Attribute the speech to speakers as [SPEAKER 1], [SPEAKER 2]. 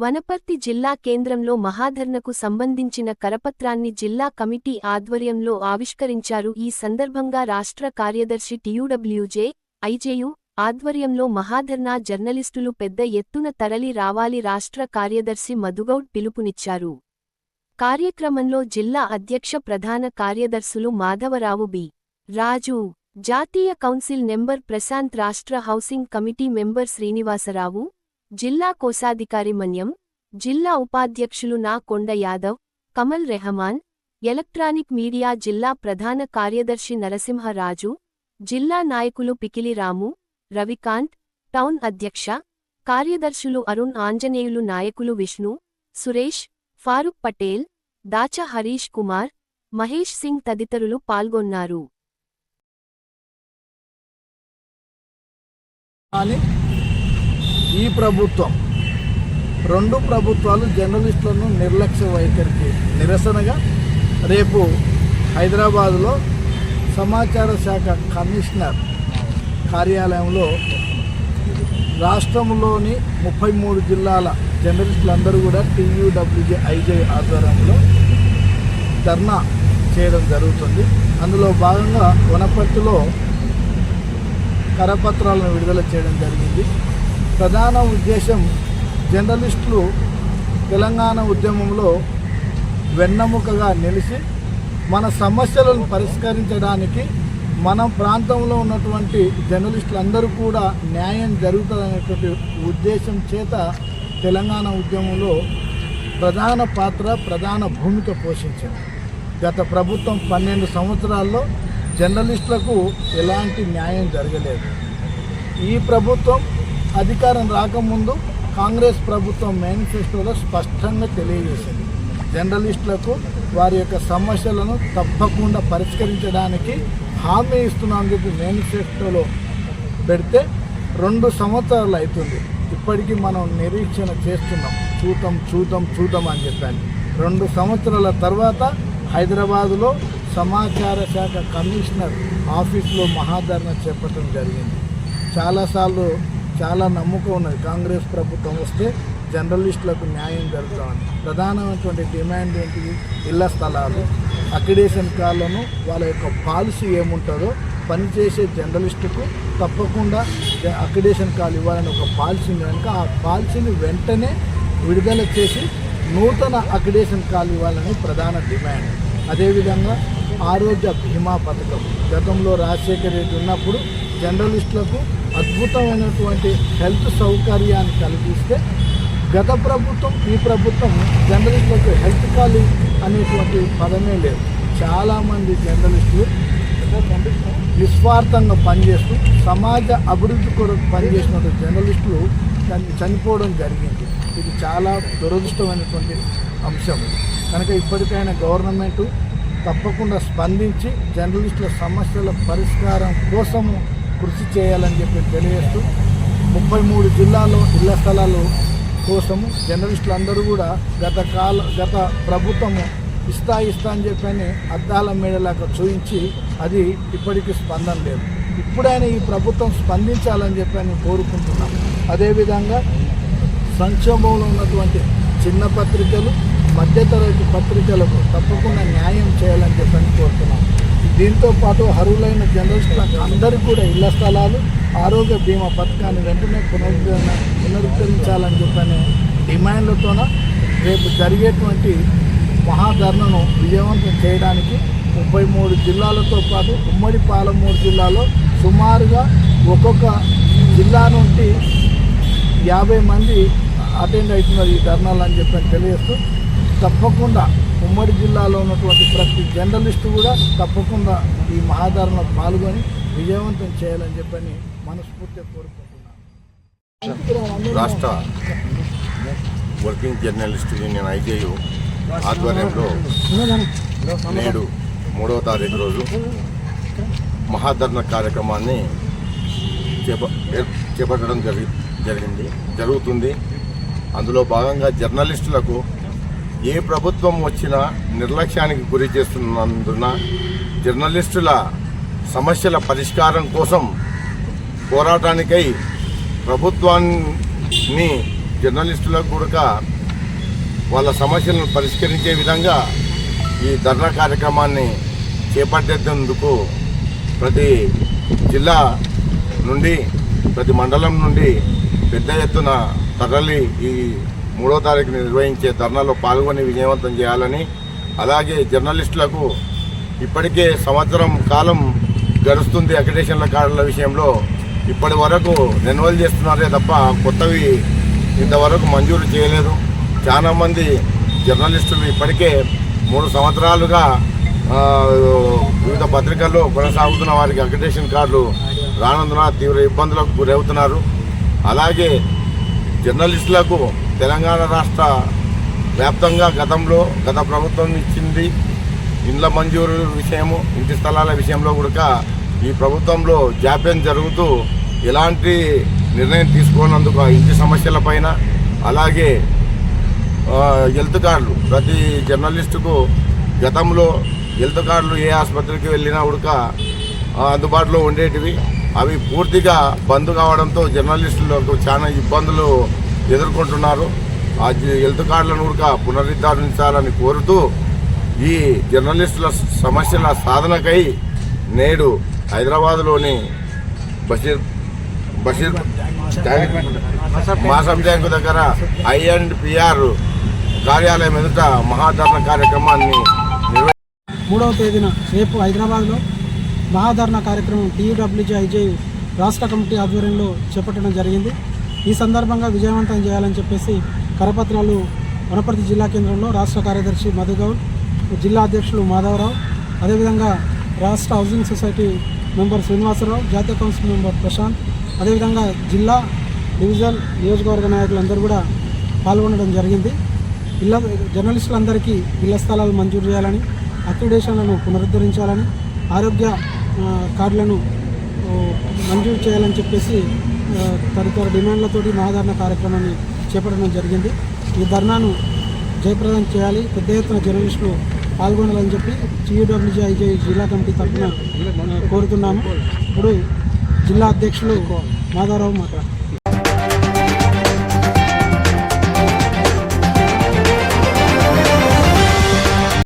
[SPEAKER 1] వనపర్తి జిల్లా కేంద్రంలో మహాధర్నకు సంబంధించిన కరపత్రాన్ని జిల్లా కమిటీ ఆధ్వర్యంలో ఆవిష్కరించారు. ఈ సందర్భంగా రాష్ట్ర కార్యదర్శి టియుడబ్ల్యూజే ఐజేయు ఆధ్వర్యంలో మహాధర్నా జర్నలిస్టులు పెద్ద ఎత్తున తరలి రావాలి రాష్ట్ర కార్యదర్శి మధుగౌడ్ పిలుపునిచ్చారు. కార్యక్రమంలో జిల్లా అధ్యక్ష ప్రధాన కార్యదర్శులు మాధవరావు బి. రాజు జాతీయ కౌన్సిల్ నెంబర్ ప్రశాంత్ రాష్ట్ర హౌసింగ్ కమిటీ మెంబర్ శ్రీనివాసరావు జిల్లా కోశాధికారి మన్యం జిల్లా ఉపాధ్యక్షులు నా కొండ యాదవ్ కమల్ రెహమాన్ ఎలక్ట్రానిక్ మీడియా జిల్లా ప్రధాన కార్యదర్శి నరసింహరాజు జిల్లా నాయకులు పికిలిరాము రవికాంత్ టౌన్ అధ్యక్ష కార్యదర్శులు అరుణ్ ఆంజనేయులు నాయకులు విష్ణు సురేష్ ఫారూక్ పటేల్ దాచ హరీష్ కుమార్ మహేష్ సింగ్ తదితరులు పాల్గొన్నారు.
[SPEAKER 2] ఈ ప్రభుత్వం రెండు ప్రభుత్వాలు జర్నలిస్టులను నిర్లక్ష్య వైఖరికి నిరసనగా రేపు హైదరాబాదులో సమాచార శాఖ కమిషనర్ కార్యాలయంలో రాష్ట్రంలోని ముప్పై మూడు జిల్లాల జర్నలిస్టులందరూ కూడా టీయూడబ్ల్యూజే ఐజే ఆధ్వర్యంలో ధర్నా చేయడం జరుగుతుంది. అందులో భాగంగా వనపర్తిలో కరపత్రాలను విడుదల చేయడం జరిగింది. ప్రధాన ఉద్దేశం జర్నలిస్టులు తెలంగాణ ఉద్యమంలో వెన్నెముకగా నిలిచి మన సమస్యలను పరిష్కరించడానికి మన ప్రాంతంలో ఉన్నటువంటి జర్నలిస్టులందరూ కూడా న్యాయం జరుగుతుందనేటువంటి ఉద్దేశం చేత తెలంగాణ ఉద్యమంలో ప్రధాన పాత్ర ప్రధాన భూమిక పోషించింది. గత ప్రభుత్వం పన్నెండు సంవత్సరాల్లో జర్నలిస్టులకు ఎలాంటి న్యాయం జరగలేదు. ఈ ప్రభుత్వం అధికారం రాకముందు కాంగ్రెస్ ప్రభుత్వం మేనిఫెస్టోలో స్పష్టంగా తెలియజేసింది. జర్నలిస్టులకు వారి యొక్క సమస్యలను తప్పకుండా పరిష్కరించడానికి హామీ ఇస్తున్నందుకు మేనిఫెస్టోలో పెడితే రెండు సంవత్సరాలు అవుతుంది. ఇప్పటికీ మనం నిరీక్షణ చేస్తున్నాం. చూద్దాం చూద్దాం చూద్దాం అని చెప్పాను రెండు సంవత్సరాల తర్వాత హైదరాబాదులో సమాచార శాఖ కమిషనర్ ఆఫీస్లో మహాధరణ చేపట్టడం జరిగింది. చాలాసార్లు చాలా నమ్మకం ఉన్నది. కాంగ్రెస్ ప్రభుత్వం వస్తే జర్నలిస్టులకు న్యాయం జరుగుతామని. ప్రధానమైనటువంటి డిమాండ్ ఏంటిది ఇళ్ళ స్థలాలు. అక్రిడేషన్ కార్లను వాళ్ళ యొక్క పాలసీ ఏముంటుందో పనిచేసే జర్నలిస్టుకు తప్పకుండా అక్రిడేషన్ కార్డు ఇవ్వాలని ఒక పాలసీ ఉంది. కనుక ఆ పాలసీని వెంటనే విడుదల చేసి నూతన అక్రిడేషన్ కార్డు ఇవ్వాలని ప్రధాన డిమాండ్. అదేవిధంగా ఆరోగ్య బీమా పథకం. గతంలో రాజశేఖర రెడ్డి ఉన్నప్పుడు జర్నలిస్టులకు అద్భుతమైనటువంటి హెల్త్ సౌకర్యాన్ని కలిగిస్తే గత ప్రభుత్వం ఈ ప్రభుత్వం జర్నలిస్టులకు హెల్త్ కాలి అనేటువంటి పదమే లేదు. చాలామంది జర్నలిస్టులు నిస్వార్థంగా పనిచేస్తూ సమాజ అభివృద్ధి కొరకు పనిచేసిన జర్నలిస్టులు చని- చనిపోవడం జరిగింది. ఇది చాలా దురదృష్టమైనటువంటి అంశం. కనుక ఇప్పటికైనా గవర్నమెంటు తప్పకుండా స్పందించి జర్నలిస్టుల సమస్యల పరిష్కారం కోసము కృషి చేయాలని చెప్పి తెలియజేస్తూ ముప్పై మూడు జిల్లాలో ఇళ్ళ స్థలాలు కోసము జర్నలిస్టులు అందరూ కూడా గత కాల గత ప్రభుత్వము ఇస్తా ఇస్తా అని చెప్పని అద్దాల మేడలాగా చూయించి అది ఇప్పటికీ స్పందన లేదు. ఇప్పుడైనా ఈ ప్రభుత్వం స్పందించాలని చెప్పని కోరుకుంటున్నాం. అదేవిధంగా సంక్షోభంలో ఉన్నటువంటి చిన్న పత్రికలు మధ్యతరగతి పత్రికలకు తప్పకుండా న్యాయం చేయాలని చెప్పని కోరుతున్నాం. దీంతో పాటు అర్హులైన జర్నలిస్టులకు అందరికీ కూడా ఇళ్ళ స్థలాలు ఆరోగ్య బీమా పథకాన్ని వెంటనే పునరుద్ధరణ పునరుద్ధరించాలని చెప్పని డిమాండ్లతోన రేపు జరిగేటువంటి మహాధరణను విజయవంతం చేయడానికి ముప్పై మూడు జిల్లాలతో పాటు ఉమ్మడి పాలమూరు జిల్లాలో సుమారుగా ఒక్కొక్క జిల్లా నుండి యాభై మంది అటెండ్ అవుతున్నారు ఈ ధర్నాలు అని చెప్పని తెలియజేస్తూ తప్పకుండా ఉమ్మడి జిల్లాలో ఉన్నటువంటి ప్రతి జర్నలిస్టు కూడా తప్పకుండా ఈ మహాధారణలో పాల్గొని విజయవంతం చేయాలని చెప్పని మనస్ఫూర్తిగా కోరుకుంటున్నాను.
[SPEAKER 3] రాష్ట్ర వర్కింగ్ జర్నలిస్ట్ యూనియన్ ఐజేయు ఆధ్వర్యంలో నేడు మూడవ తారీఖు రోజు మహాధరణ కార్యక్రమాన్ని చేప చేపట్టడం జరి జరిగింది జరుగుతుంది. అందులో భాగంగా జర్నలిస్టులకు ఏ ప్రభుత్వం వచ్చినా నిర్లక్ష్యానికి గురి చేస్తున్నందున జర్నలిస్టుల సమస్యల పరిష్కారం కోసం పోరాటానికై ప్రభుత్వాన్ని జర్నలిస్టులకు కూడా వాళ్ళ సమస్యలను పరిష్కరించే విధంగా ఈ ధర్నా కార్యక్రమాన్ని చేపట్టేందుకు ప్రతి జిల్లా నుండి ప్రతి మండలం నుండి పెద్ద ఎత్తున తరలి ఈ మూడో తారీఖు నిర్వహించే ధర్నాలో పాల్గొని విజయవంతం చేయాలని అలాగే జర్నలిస్టులకు ఇప్పటికే సంవత్సరం కాలం గడుస్తుంది అక్రిడేషన్ల కార్డుల విషయంలో. ఇప్పటి వరకు రెన్యువల్ చేస్తున్నారే తప్ప కొత్తవి ఇంతవరకు మంజూరు చేయలేదు. చాలామంది జర్నలిస్టులు ఇప్పటికే మూడు సంవత్సరాలుగా వివిధ పత్రికల్లో కొనసాగుతున్న వారికి అక్రిడేషన్ కార్డులు రానందున తీవ్ర ఇబ్బందులకు గురవుతున్నారు. అలాగే జర్నలిస్టులకు తెలంగాణ రాష్ట్ర వ్యాప్తంగా గతంలో గత ప్రభుత్వం ఇచ్చింది ఇండ్ల మంజూరు విషయము ఇంటి స్థలాల విషయంలో కూడా ఈ ప్రభుత్వంలో జాప్యం జరుగుతూ ఎలాంటి నిర్ణయం తీసుకోనందుకు ఇంటి ఇంటి సమస్యలపైన అలాగే హెల్త్ కార్డులు ప్రతి జర్నలిస్టుకు గతంలో హెల్త్ కార్డులు ఏ ఆసుపత్రికి వెళ్ళినా ఉడక అందుబాటులో ఉండేటివి. అవి పూర్తిగా బంద్ కావడంతో జర్నలిస్టులకు చాలా ఇబ్బందులు ఎదుర్కొంటున్నారు. ఆ హెల్త్ కార్డులను ఉడక పునరుద్ధరించాలని కోరుతూ ఈ జర్నలిస్టుల సమస్యల సాధనకై నేడు హైదరాబాద్లోని బషీర్ బషీర్ మాసం ట్యాంకు దగ్గర ఐ అండ్ పిఆర్ కార్యాలయం ఎదుట మహాధరణ కార్యక్రమాన్ని
[SPEAKER 4] మూడవ తేదీన రేపు హైదరాబాద్లో మహాధరణ కార్యక్రమం టీయూడబ్ల్యూజీ ఐజీ రాష్ట్ర కమిటీ ఆధ్వర్యంలో చేపట్టడం జరిగింది. ఈ సందర్భంగా విజయవంతం చేయాలని చెప్పేసి కరపత్రాలు వనపర్తి జిల్లా కేంద్రంలో రాష్ట్ర కార్యదర్శి మధుగౌడ్ జిల్లా అధ్యక్షులు మాధవరావు అదేవిధంగా రాష్ట్ర హౌసింగ్ సొసైటీ మెంబర్ శ్రీనివాసరావు జాతీయ కౌన్సిల్ మెంబర్ ప్రశాంత్ అదేవిధంగా జిల్లా డివిజన్ నియోజకవర్గ నాయకులందరూ కూడా పాల్గొనడం జరిగింది. ఇళ్ళ జర్నలిస్టులందరికీ ఇళ్ళ స్థలాలు మంజూరు చేయాలని అక్రిడేషన్లను పునరుద్ధరించాలని ఆరోగ్య కార్డులను మంజూరు చేయాలని చెప్పేసి తదితర డిమాండ్లతోటి మహాధరణ కార్యక్రమాన్ని చేపట్టడం జరిగింది. ఈ ధర్నాను జయప్రదం చేయాలి. పెద్ద ఎత్తున జర్నలిస్టులు పాల్గొనాలని చెప్పి టీయూడబ్ల్యూజీ ఐజే జిల్లా కమిటీ తరఫున కోరుతున్నాము. ఇప్పుడు జిల్లా అధ్యక్షులు మాధవరావు మాట్లాడారు